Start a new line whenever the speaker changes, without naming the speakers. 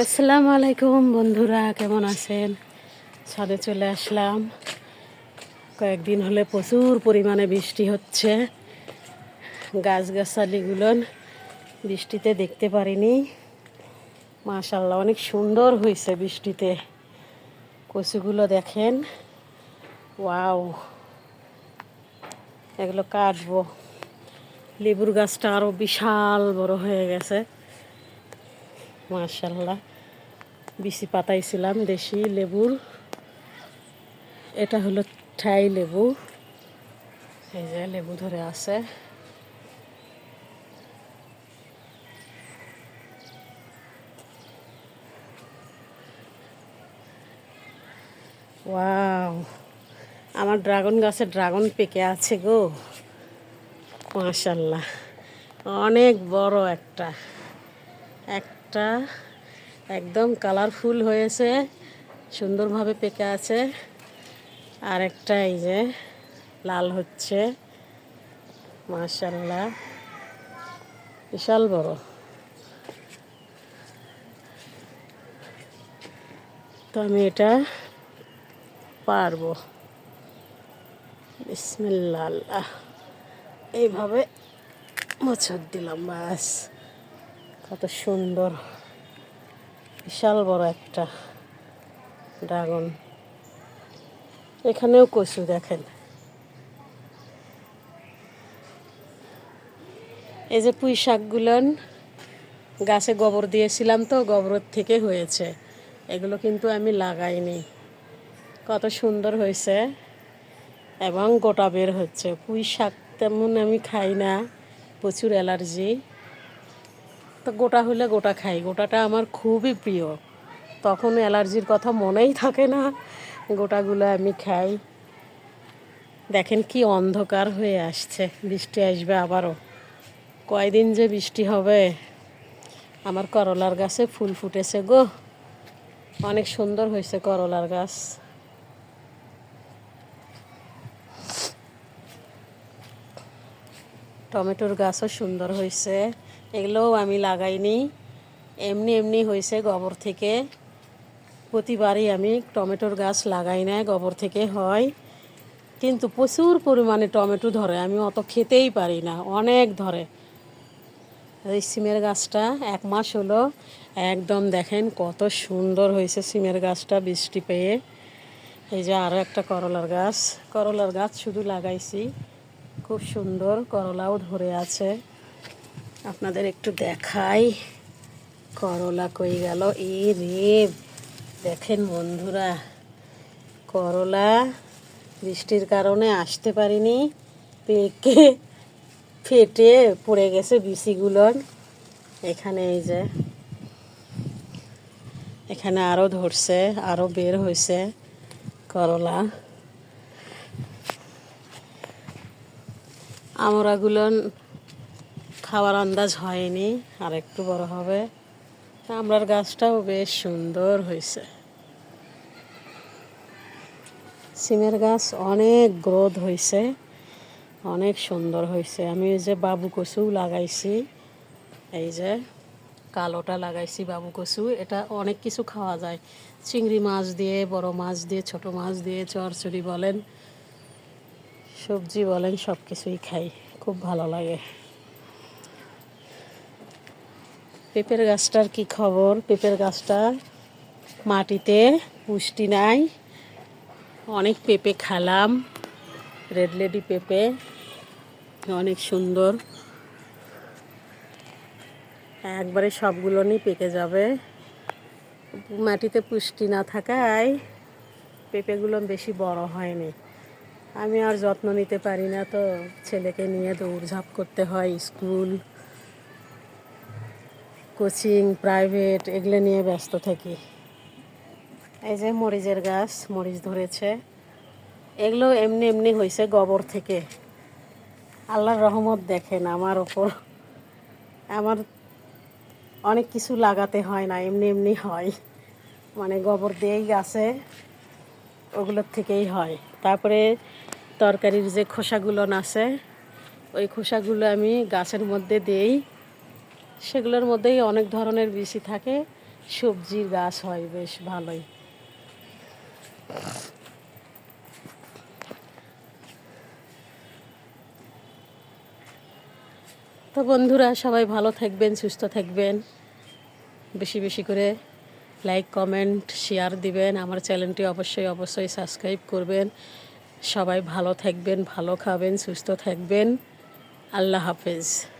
আসসালামু আলাইকুম বন্ধুরা, কেমন আছেন? ছাদে চলে আসলাম। কয়েকদিন হলে প্রচুর পরিমাণে বৃষ্টি হচ্ছে। গাছগাছালিগুলো বৃষ্টিতে দেখতে পারিনি। মাশাল্লাহ অনেক সুন্দর হয়েছে বৃষ্টিতে। কচুগুলো দেখেন। ওয়াও! এগুলো কাটবো। লেবুর গাছটা আরও বিশাল বড় হয়ে গেছে। মার্শাল্লাহ বিসি পাতাইছিলাম দেশি লেবুর। এটা হলো ঠাই লেবু। এই যে লেবু ধরে আছে। ওয়াও, আমার ড্রাগন গাছে ড্রাগন পেকে আছে গো। মাশাল্লাহ অনেক বড় একটা একটা একদম কালারফুল হয়েছে, সুন্দরভাবে পেকে আছে। আর একটা এই যে লাল হচ্ছে মাশাল্লাহ বিশাল বড়। তো আমি এটা পারব। বিসমিল্লা আল্লাহ। এইভাবে মোছর দিলাম বাস কত সুন্দর। বিশাল বড় একটা ড্রাগন। এখানেও কচু দেখেন। এই যে পুঁই শাকগুলোন, গাছে গোবর দিয়েছিলাম তো, গোবরের থেকে হয়েছে। এগুলো কিন্তু আমি লাগাইনি। কত সুন্দর হয়েছে। এবং গোটা বের হচ্ছে। পুঁই শাক তেমন আমি খাই না, প্রচুর অ্যালার্জি। গোটা হলে গোটা খাই। গোটাটা আমার খুবই প্রিয়। তখন অ্যালার্জির কথা মনেই থাকে না। গোটাগুলো আমি খাই। দেখেন কি অন্ধকার হয়ে আসছে। বৃষ্টি আসবে আবারও। কয়দিন যে বৃষ্টি হবে? আমার করলার গাছে ফুল ফুটেছে গো। অনেক সুন্দর হয়েছে করলার গাছ। টমেটোর গাছও সুন্দর হয়েছে। এগুলোও আমি লাগাইনি। এমনি এমনি হয়েছে গোবর থেকে। প্রতিবারই আমি টমেটোর গাছ লাগাই না গোবর থেকে হয়। কিন্তু প্রচুর পরিমাণে টমেটো ধরে, আমি অত খেতেই পারি না, অনেক ধরে। এই সিমের গাছটা এক মাস হলো, একদম দেখেন কত সুন্দর হয়েছে সিমের গাছটা বৃষ্টি পেয়ে। এই যে আরও একটা করলার গাছ করলার গাছ শুধু লাগাইছি, খুব সুন্দর করলাও ধরে আছে। আপনাদের একটু দেখাই। করলা কই গেল? এ রে, দেখেন বন্ধুরা, করলা বৃষ্টির কারণে আসতে পারিনি। পেকে ফেটে পড়ে গেছে বিচিগুলোর এখানে এই যে, এখানে আরও ধরছে আরও বের হয়েছে করলা। আমরাগুলো খাওয়ার আন্দাজ হয়নি, আর একটু বড় হবে। আমরার গাছটাও বেশ সুন্দর হয়েছে। সিমের গাছ অনেক গ্রোথ হয়েছে, অনেক সুন্দর হয়েছে। আমি এই যে বাবু কচু লাগাইছি, এই যে কালোটা লাগাইছি বাবু কচু, এটা অনেক কিছু খাওয়া যায়। চিংড়ি মাছ দিয়ে, বড় মাছ দিয়ে, ছোট মাছ দিয়ে চরচড়ি বলেন, সবজি বলেন সব কিছুই খাই, খুব ভালো লাগে। পেঁপের গাছটার কি খবর? পেঁপের গাছটা মাটিতে পুষ্টি নাই। অনেক পেঁপে খালাম, রেড লেডি পেঁপে, অনেক সুন্দর। একবারে সবগুলো নিয়ে পেকে যাবে। মাটিতে পুষ্টি না থাকায় পেঁপেগুলো বেশি বড় হয়নি। আমি আর যত্ন নিতে পারি না তো ছেলেকে নিয়ে দৌড়ঝাঁপ করতে হয় স্কুল। কোচিং, প্রাইভেট, এগুলো নিয়ে ব্যস্ত থাকি। এই যে মরিচের গাছ, মরিচ ধরেছে। এগুলো এমনি এমনি হয়েছে গোবর থেকে। আল্লাহর রহমত দেখেন আমার ওপর। আমার অনেক কিছু লাগাতে হয় না, এমনি এমনি হয়। মানে গোবর দিয়েই গাছে, ওগুলোর থেকেই হয়। তারপরে তরকারির যে খোসাগুলো আছে, ওই খোসাগুলো আমি গাছের মধ্যে দেই সেগুলোর মধ্যেই অনেক ধরনের বিচি থাকে। সবজির গাছ হয়, বেশ ভালোই। তো বন্ধুরা, সবাই ভালো থাকবেন, সুস্থ থাকবেন। বেশি বেশি করে লাইক, কমেন্ট, শেয়ার দিবেন। আমার চ্যানেলটি অবশ্যই অবশ্যই সাবস্ক্রাইব করবেন। সবাই ভালো থাকবেন, ভালো খাবেন, সুস্থ থাকবেন। আল্লাহ হাফেজ।